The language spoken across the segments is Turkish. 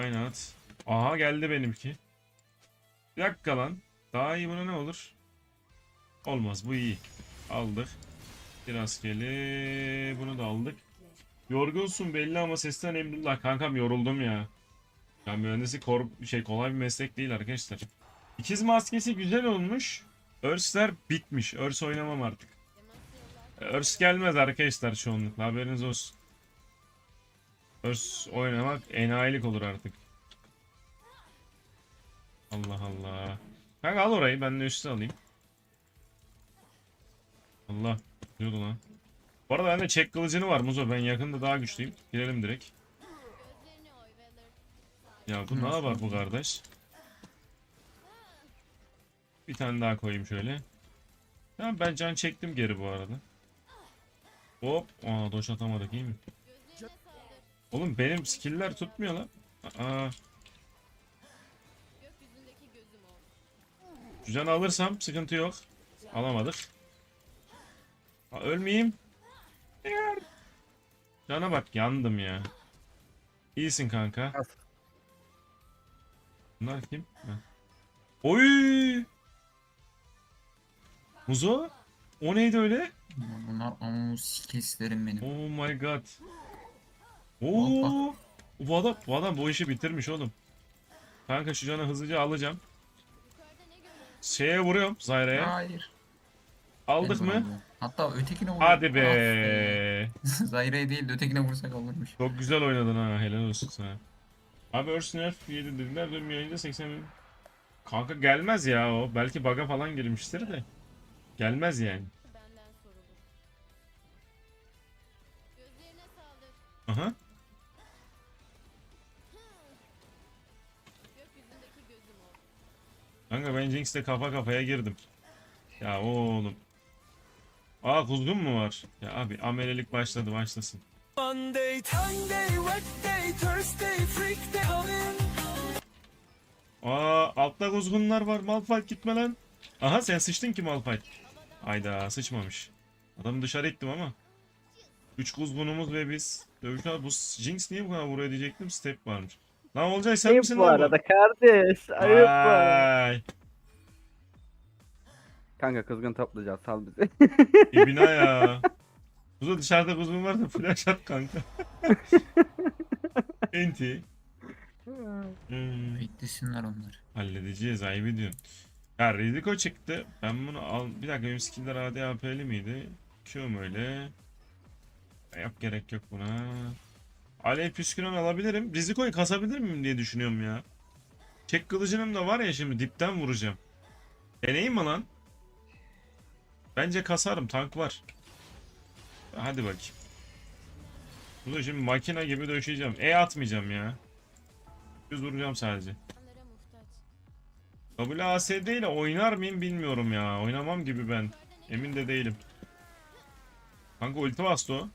Kainat. Aha geldi benimki. Bir dakika lan. Daha iyi buna ne olur? Olmaz bu iyi. Aldık. Biraz geli. Bunu da aldık. Yorgunsun belli ama sesten Emrullah. Kankam yoruldum ya. Ya mühendislik kor şey kolay bir meslek değil arkadaşlar. İkiz maskesi güzel olmuş. Örsler bitmiş. Örs oynamam artık. Örs gelmez arkadaşlar çoğunlukla haberiniz olsun. Örs oynamak enayilik olur artık. Allah Allah. Kanka al orayı ben de üstü alayım. Allah. Diyordu lan. Bu arada bende çek kılıcını var Muzo. Ben yakında daha güçlüyüm. Girelim direkt. Ya bu ne var bu kardeş? Bir tane daha koyayım şöyle. Tamam ben can çektim geri bu arada. Hop. Aa doş atamadık iyi mi? Oğlum benim skill'ler tutmuyor lan. Aa. Şu canı alırsam sıkıntı yok. Alamadık. Aa, ölmeyeyim. Eğer. Cana bak yandım ya. İyisin kanka. Bunlar kim? Ha. Oy! Muzo? O neydi öyle? Bunlar ama skillslerim benim. Oh my god. Oo! Bu adam, bu adam bu işi bitirmiş oğlum. Kanka şu canı hızlıca alacağım. Şeye vuruyorum Zayra'ya. Hayır. Aldık mı? Hatta ötekine vur. Hadi be. Zayra'ya değil de ötekine vursak olurmuş. Çok güzel oynadın ha. Helal olsun sana. Abi Earth Nerf 7 dediler. Benim yayında 80 bin. Kanka gelmez ya o. Belki bug'a falan girmiştir de. Gelmez yani. Benden sorulur. Gözlerine saldır. Aha. Kanka ben Jinx'le kafa kafaya girdim. Ya oğlum. Aa kuzgun mu var? Ya abi amelelik başladı başlasın. Monday, Sunday, Wednesday, Thursday. Aa altta kuzgunlar var. Malphite gitme lan. Aha sen sıçtın ki Malphite. Hayda sıçmamış. Adamı dışarı ettim ama. 3 kuzgunumuz ve biz. Dövüş bu Jinx niye bu kadar vuruyor diyecektim. Step varmış. Lan Olcay sen Ayıp misin bu lan arada kardeş. Ayıp bu arada. Vay. Kanka kızgın toplayacağız sal bizi. İbina ya. Kuzu dışarıda kuzgun varsa flash at kanka. Enti. Hmm. Beklesinler onlar. Halledeceğiz ayıp ediyorsun. Ya Riziko çıktı. Ben bunu al... Bir dakika benim skill'ler AD AP'li miydi? Q'm öyle. Yok gerek yok buna. Alev püsküren alabilirim. Riziko'yu kasabilir miyim diye düşünüyorum ya. Çek kılıcının da var ya şimdi dipten vuracağım. Deneyim mi lan? Bence kasarım tank var. Hadi bakayım. Bunu şimdi makina gibi döşeyeceğim. E atmayacağım ya. Düz vuracağım sadece. WASD ile oynar mıyım bilmiyorum ya. Oynamam gibi ben. Emin de değilim. Kanka ulti bastı o.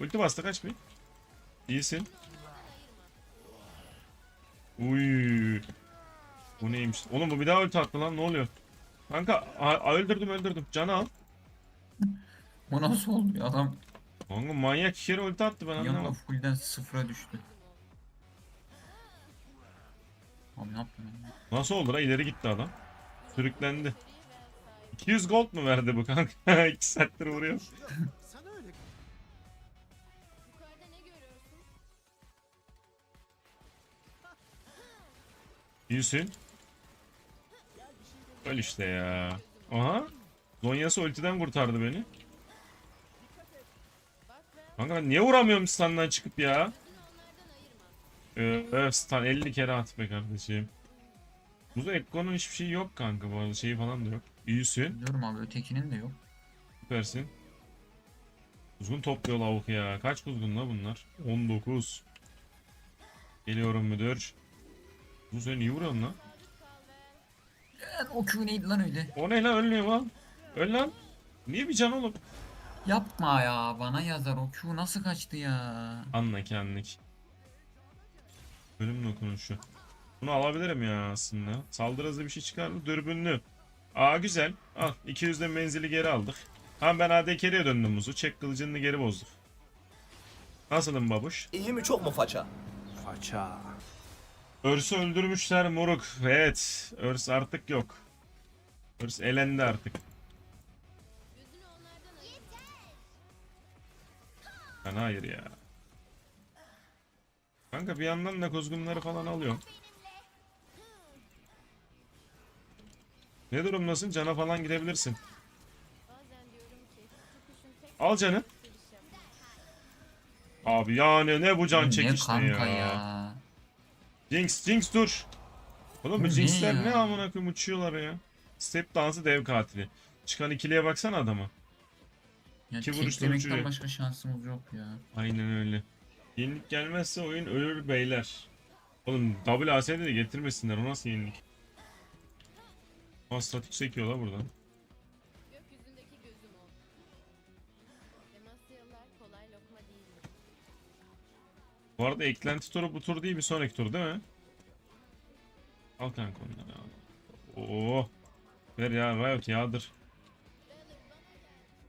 Ulti bastı kaç bir? İyisin. Uy. Bu neymiş? Oğlum bu bir daha ulti attı lan ne oluyor? Kanka öldürdüm öldürdüm. Canı al. O nasıl oldu ya? Adam Kanka manyak iki kere ulti attı ben anda anlamadım. fullden sıfıra düştü. Abi ne yaptın ya? Nasıl oldu la ileri gitti adam. Sürüklendi. 200 gold mu verdi bu kanka? 2 saattir vuruyor. İyisin. Öl işte ya. Aha. Zonyası ultiden kurtardı beni. Kanka niye vuramıyorum standdan çıkıp ya? Ee, stun 50 kere at be kardeşim. Burada Ekko'nun hiçbir şeyi yok kanka bu arada şeyi falan da yok. İyisin. Biliyorum abi ötekinin de yok. Süpersin. Kuzgun topluyor lavuk ya. Kaç kuzgun la bunlar? 19. Geliyorum müdür. Bu sen iyi vuruyorsun lan. Lan o Q neydi lan öyle? O ne lan ölmüyor lan. Öl lan. Niye bir can oğlum? Yapma ya bana yazar o Q nasıl kaçtı ya? Anla anlık. Bölüm dokunuşu. Bunu alabilirim ya aslında. Saldırı hızı bir şey çıkardı. Dürbünlü. Aa güzel. Al. 200'de menzili geri aldık. Tamam ben AD carry'e döndüm muzu. Çek kılıcını geri bozduk. Nasılım babuş? İyi mi çok mu faça? paça. Örs'ü öldürmüşler moruk. Evet. Örs artık yok. Örs elendi artık. Ben hayır ya. Kanka bir yandan da kuzgunları falan alıyorum. Ne durumdasın? Cana falan tek Al canı. Abi yani ne bu can çekişti ya. ya. Jinx, Jinx dur. Oğlum bu Jinx'ler ne amına koyayım uçuyorlar ya. Step dansı dev katili. Çıkan ikiliye baksana adama. Ya İki vuruşla teklemekten uçuruyor. başka şansımız yok ya. Aynen öyle. Yenilik gelmezse oyun ölür beyler. Oğlum WAS'de de getirmesinler. O nasıl yenilik? Aa statik sekiyor la buradan. Bu arada eklenti turu bu tur değil bir sonraki tur değil mi? Al kanka onları al. Oo. Ver ya Riot yağdır.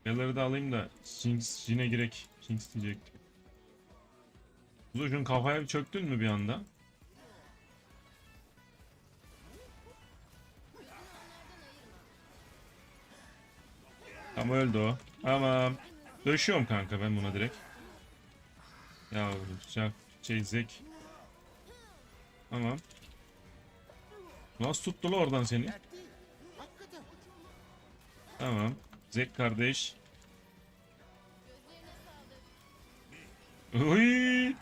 Belleri de alayım da Jinx yine girek. Jinx diyecektim. Uzun kafaya bir çöktün mü bir anda? Ama öldü o. Tamam. Döşüyorum kanka ben buna direkt. Ya çak şey zek. Tamam. Nasıl tuttu la oradan seni? Tamam. Zek kardeş. Uy!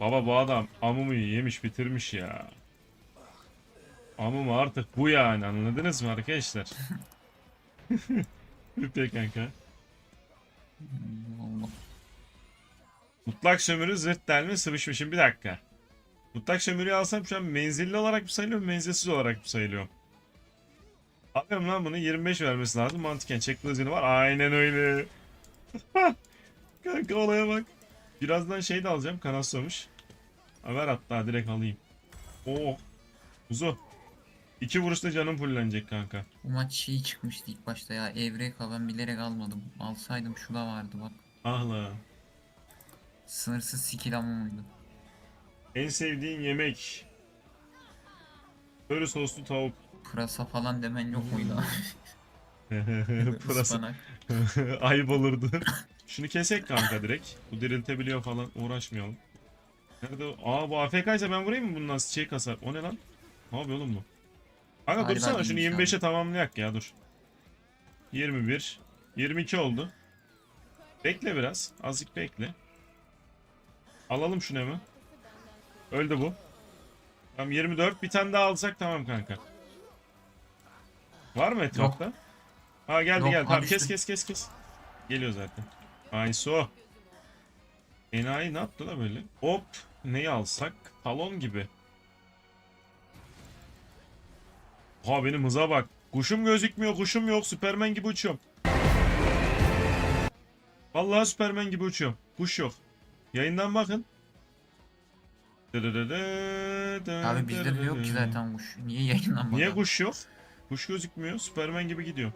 Baba bu adam amumu yemiş bitirmiş ya. Amumu artık bu yani anladınız mı arkadaşlar? Üpte kanka. Mutlak sömürü zırt delme sıvışmışım bir dakika. Mutlak sömürüyü alsam şu an menzilli olarak mı sayılıyorum menzilsiz olarak mı sayılıyorum? Alıyorum lan bunu 25 vermesi lazım mantıken check hızını var aynen öyle. Kanka olaya bak. Birazdan şey de alacağım kanassamış. Ha, ver hatta direkt alayım. Oo. Uzu. İki vuruşta canım fullenecek kanka. Bu maç şey çıkmıştı ilk başta ya. Evreka ben bilerek almadım. Alsaydım şu da vardı bak. Ah la. Sınırsız skill ama mıydı? En sevdiğin yemek. Böyle soslu tavuk. Pırasa falan demen yok muydu? Pırasa. Ispanak. Ayıp olurdu. Şunu kesek kanka direkt. Bu diriltebiliyor falan. Uğraşmayalım. Nerede o? Aa bu AFK ise ben vurayım mı bundan şey kasar? O ne lan? Ne yapıyor oğlum bu? Kanka Galiba dursana şunu değilmiş 25'e tamamlayak ya dur. 21. 22 oldu. Bekle biraz. Azıcık bekle. Alalım şunu hemen. Öldü bu. Tamam 24. Bir tane daha alsak tamam kanka. Var mı etrafta? Ha geldi Yok, geldi. Tamam kes kes kes kes. Geliyor zaten. Ayso. Enayi ne yaptı da böyle? Hop. Neyi alsak? Talon gibi. Ha benim hıza bak. Kuşum gözükmüyor, kuşum yok. Süpermen gibi uçuyorum. Vallahi Süpermen gibi uçuyorum. Kuş yok. Yayından bakın. Abi bizde de yok ki zaten kuş. Niye yayınlanmadı? Niye kuş yok? Kuş gözükmüyor. Süpermen gibi gidiyor.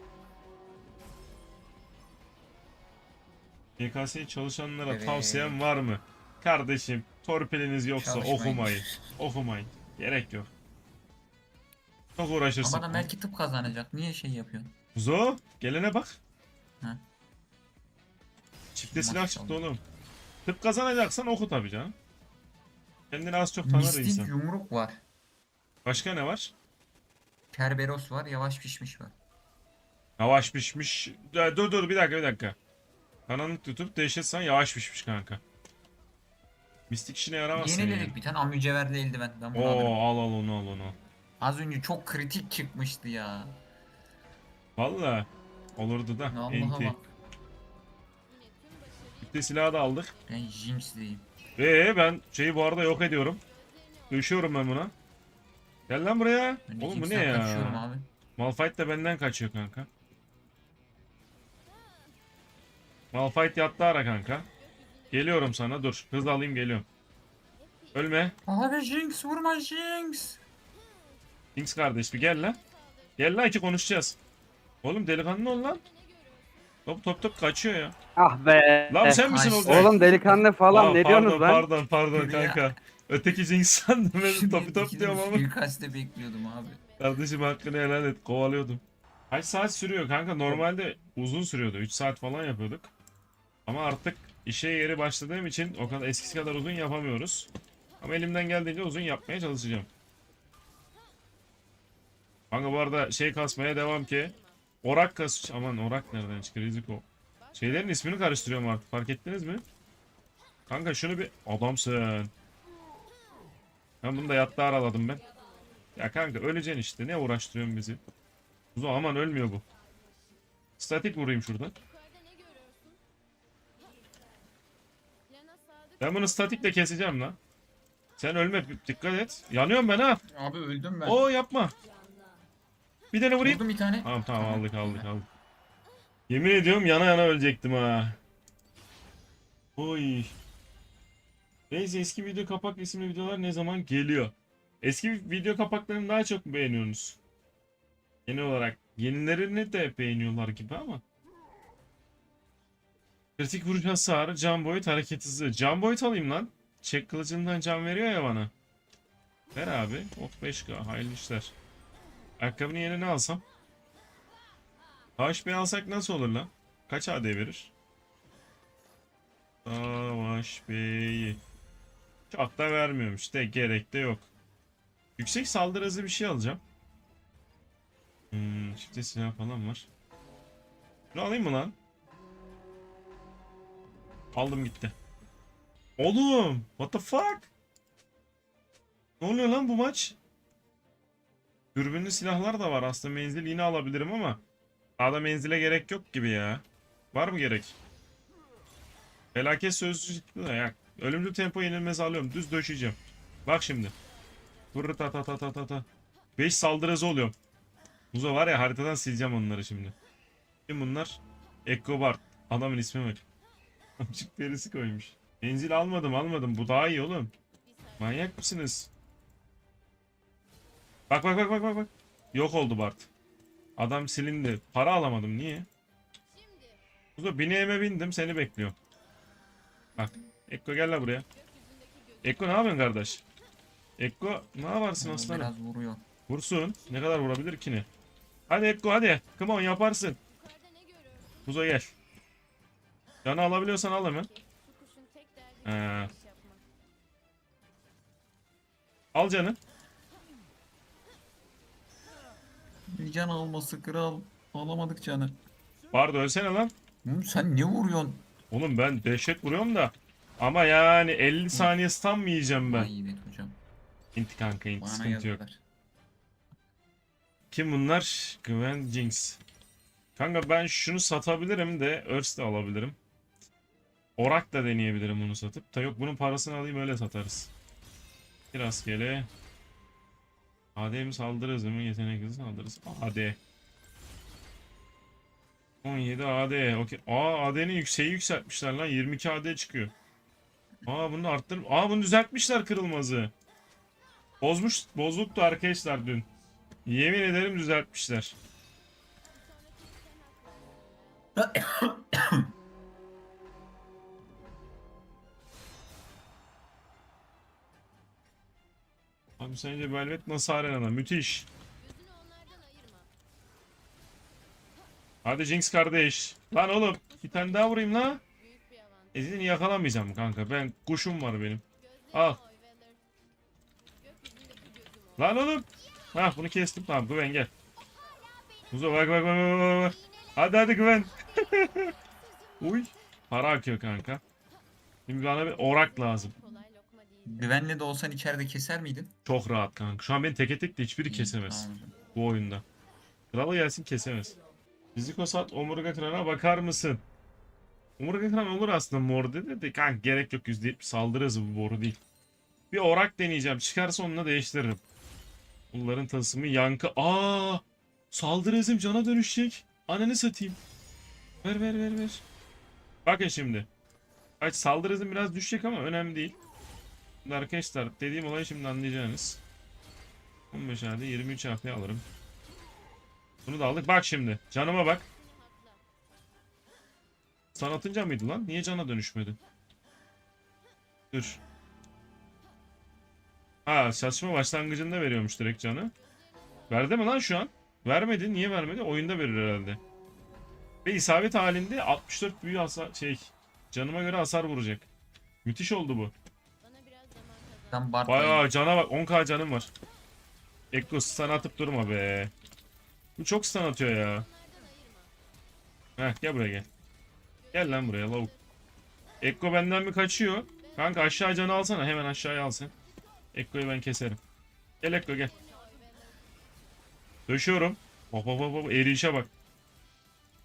YKS çalışanlara Evet. tavsiyem var mı? Kardeşim torpiliniz yoksa Çalışmayın. okumayın. Okumayın. Gerek yok. Çok uğraşırsın. Ama da belki tıp kazanacak. Niye şey yapıyorsun? Zo gelene bak. Ha. Çifte silah çıktı Maşallah. oğlum. Tıp kazanacaksan oku tabii canım. Kendini az çok tanır Mistik insan. yumruk var. Başka ne var? Kerberos var. Yavaş pişmiş var. Yavaş pişmiş. Dur dur, dur bir dakika bir dakika. Kananlık tutup dehşetsen yavaş pişmiş kanka. Mistik işine yaramaz senin Yeniledik ya. bir tane ama mücevherli eldiven. Ben bunu Oo alırım. al al onu al onu. Az önce çok kritik çıkmıştı ya. Valla olurdu da. Allah'a Enti. bak. Çifte silahı da aldık. Ben Jinx diyeyim. Ee ben şeyi bu arada yok ediyorum. Döşüyorum ben buna. Gel lan buraya. Ben de Oğlum bu ne Jinx'ten kaçıyorum ya? abi. Malphite de benden kaçıyor kanka. Malphite yattı ara kanka. Geliyorum sana dur. Hız alayım geliyorum. Ölme. Abi Jinx vurma Jinx. Jinx kardeş bir gel lan. Gel lan ki konuşacağız. Oğlum delikanlı ol lan. Top top top kaçıyor ya. Ah be. Lan sen misin olacak? Oğlum delikanlı falan Aa, ne pardon, diyorsunuz lan? Pardon pardon kanka. Öteki Jinx sandım ben topu top diyorum ama. suikast'te bekliyordum abi. Kardeşim hakkını helal et kovalıyordum. Kaç saat sürüyor kanka? Normalde uzun sürüyordu. 3 saat falan yapıyorduk. Ama artık işe yeri başladığım için o kadar eskisi kadar uzun yapamıyoruz. Ama elimden geldiğince uzun yapmaya çalışacağım. Kanka bu arada şey kasmaya devam ki. Orak kas... Aman orak nereden çıkıyor? Riziko. Şeylerin ismini karıştırıyorum artık. Fark ettiniz mi? Kanka şunu bir... Adamsın. Ben bunu da yatta araladım ben. Ya kanka öleceksin işte. Ne uğraştırıyorsun bizi? Uzo aman ölmüyor bu. Statik vurayım şuradan. Ben bunu statikle keseceğim lan. Sen ölme dikkat et. Yanıyorum ben ha. Abi öldüm ben. Oo yapma. Bir tane vurayım. Vurdum bir tane. Tamam tamam aldık aldık aldık. Yemin ediyorum yana yana ölecektim ha. Oy. Neyse eski video kapak isimli videolar ne zaman geliyor? Eski video kapaklarını daha çok beğeniyorsunuz. Genel olarak yenilerini de beğeniyorlar gibi ama. Kritik vuruş hasarı, can boyut, hareket hızı. Can boyut alayım lan. Çek kılıcından can veriyor ya bana. Ver abi. Oh 5K hayırlı işler. Ayakkabının yerine ne alsam? HP alsak nasıl olur lan? Kaç AD verir? Savaş Bey'i. Çok da vermiyormuş de gerek de yok. Yüksek saldırı hızı bir şey alacağım. Hmm, çifte silah falan var. Bunu alayım mı lan? Aldım gitti. Oğlum, what the fuck? Ne oluyor lan bu maç? Dürbünlü silahlar da var. Aslında menzil yine alabilirim ama daha da menzile gerek yok gibi ya. Var mı gerek? Felaket sözcüğü çıktı da ya. Ölümlü tempo yenilmez alıyorum. Düz döşeyeceğim. Bak şimdi. Vurur ta ta ta ta ta ta. 5 saldırı hızı oluyor. Muzo var ya haritadan sileceğim onları şimdi. Kim bunlar? Echo Bart. Adamın ismi bak. Amcık perisi koymuş. Menzil almadım almadım. Bu daha iyi oğlum. Manyak mısınız? Bak bak bak bak bak bak. Yok oldu Bart. Adam silindi. Para alamadım. Niye? şimdi Muzo bineğime bindim. Seni bekliyorum. Bak. Ekko gel la buraya. Ekko ne yapıyorsun kardeş? Ekko ne yaparsın aslanım? Biraz vuruyor. Vursun. Ne kadar vurabilir ki ne? Hadi Ekko hadi. Come on yaparsın. Muzo gel. Canı alabiliyorsan al hemen. Ee. Al canı. Bir can alması kral. Alamadık canı. Bardo ölsene lan. Oğlum sen ne vuruyorsun? Oğlum ben dehşet vuruyorum da. Ama yani 50 saniye stun mı yiyeceğim ben? Ay iyi hocam. İnti kanka inti Bana sıkıntı yok. yazdılar. Kim bunlar? Gwen Jinx. Kanka ben şunu satabilirim de Örs de alabilirim. Orak da deneyebilirim bunu satıp. Da yok bunun parasını alayım öyle satarız. Bir rastgele. AD mi saldırı hızı mı? Yetenek hızı saldırırız. AD. 17 AD. Okey. Aa AD'nin yükseği yükseltmişler lan. 22 AD çıkıyor. Aa bunu arttırıp. Aa bunu düzeltmişler kırılmazı. Bozmuş. Bozuktu arkadaşlar dün. Yemin ederim düzeltmişler. Abi sence Velvet nasıl arenada? Müthiş. Hadi Jinx kardeş. Lan oğlum bir tane daha vurayım la. Ezini yakalamayacağım kanka. Ben kuşum var benim. Al. Lan oğlum. Hah bunu kestim tamam Güven gel. Muzo bak bak bak bak, bak. Hadi hadi Güven. Uy. Para akıyor kanka. Şimdi bana bir orak lazım. Güvenli de olsan içeride keser miydin? Çok rahat kanka. Şu an beni teke tek de hiçbiri kesemez. hocam. bu oyunda. Kralı gelsin kesemez. Fiziko sat omurga kırana bakar mısın? Omurga kıran olur aslında mor dedi de kanka gerek yok %70 saldırı hızı bu boru değil. Bir orak deneyeceğim. Çıkarsa onunla değiştiririm. Bunların tasımı yankı. Aa! Saldırı hızım cana dönüşecek. Ananı satayım. Ver ver ver ver. Bakın şimdi. Kaç saldırı hızım biraz düşecek ama önemli değil. Şimdi arkadaşlar dediğim olayı şimdi anlayacaksınız. 15 hadi 23 HP alırım. Bunu da aldık. Bak şimdi. Canıma bak. Patla. San atınca mıydı lan? Niye cana dönüşmedi? Dur. Ha saçma başlangıcında veriyormuş direkt canı. Verdi mi lan şu an? Vermedi. Niye vermedi? Oyunda verir herhalde. Ve isabet halinde 64 büyü hasar şey canıma göre hasar vuracak. Müthiş oldu bu. Ben Bart'la Bayağı cana bak 10k canım var. Ekko stun atıp durma be. Bu çok stun atıyor ya. Heh gel buraya gel. Gel lan buraya lavuk. Ekko benden mi kaçıyor? Kanka aşağı canı alsana hemen aşağıya al sen. Ekko'yu ben keserim. Gel Ekko gel. Döşüyorum. Hop hop hop hop erişe bak.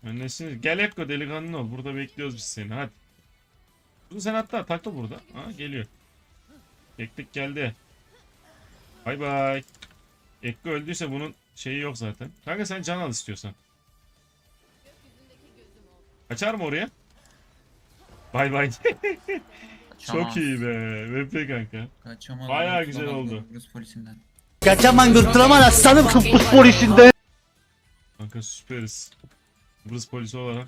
Önnesiniz. Gel Ekko delikanlı ol. Burada bekliyoruz biz seni hadi. Bunu sen hatta takla burada. Ha geliyor. Beklik geldi. Bay bay. Ekko öldüyse bunun şeyi yok zaten. Kanka sen can al istiyorsan. Kaçar mı oraya? Bay bay. Çok iyi be. VP kanka. Kaçamaz. Bayağı güzel oldu. Rus polisinden. Kaçaman kurtulamaz aslanım Kıbrıs polisinden. Kanka süperiz. Kıbrıs polisi olarak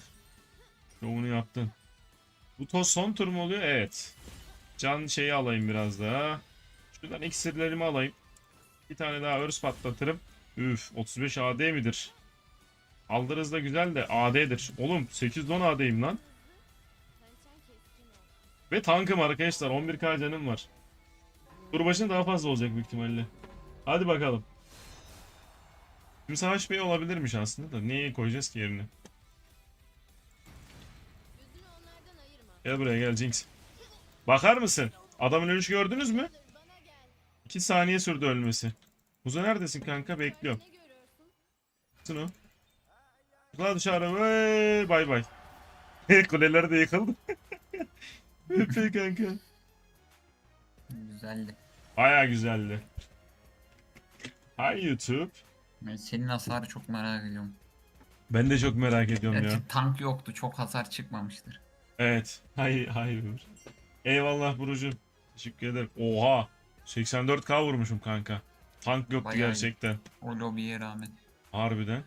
şovunu yaptın. Bu toz son tur mu oluyor? Evet. Can şeyi alayım biraz daha. Şuradan iksirlerimi alayım. Bir tane daha örs patlatırım. Üf 35 AD midir? Aldırız da güzel de AD'dir. Oğlum 810 AD'yim lan. Ve tankım arkadaşlar 11k canım var. Tur başına daha fazla olacak büyük ihtimalle. Hadi bakalım. Şimdi Savaş Bey olabilirmiş aslında da niye koyacağız ki yerine? Gel buraya gel Jinx. Bakar mısın? Adamın ölüşü gördünüz mü? Bana gel. 2 saniye sürdü ölmesi. Muzo neredesin kanka? Bekliyorum. Şunu. Çıkla dışarı. Vay bay bay. Kuleler de yıkıldı. Öpey kanka. Güzeldi. Baya güzeldi. Hi YouTube. Ben senin hasarı çok merak ediyorum. Ben de çok merak ediyorum ya. Tank yoktu. Çok hasar çıkmamıştır. Evet. Hay hay Uğur. Eyvallah Burucuğum. Teşekkür ederim. Oha. 84k vurmuşum kanka. Tank yoktu Bayağı iyi. gerçekten. O lobiye rağmen. Harbiden.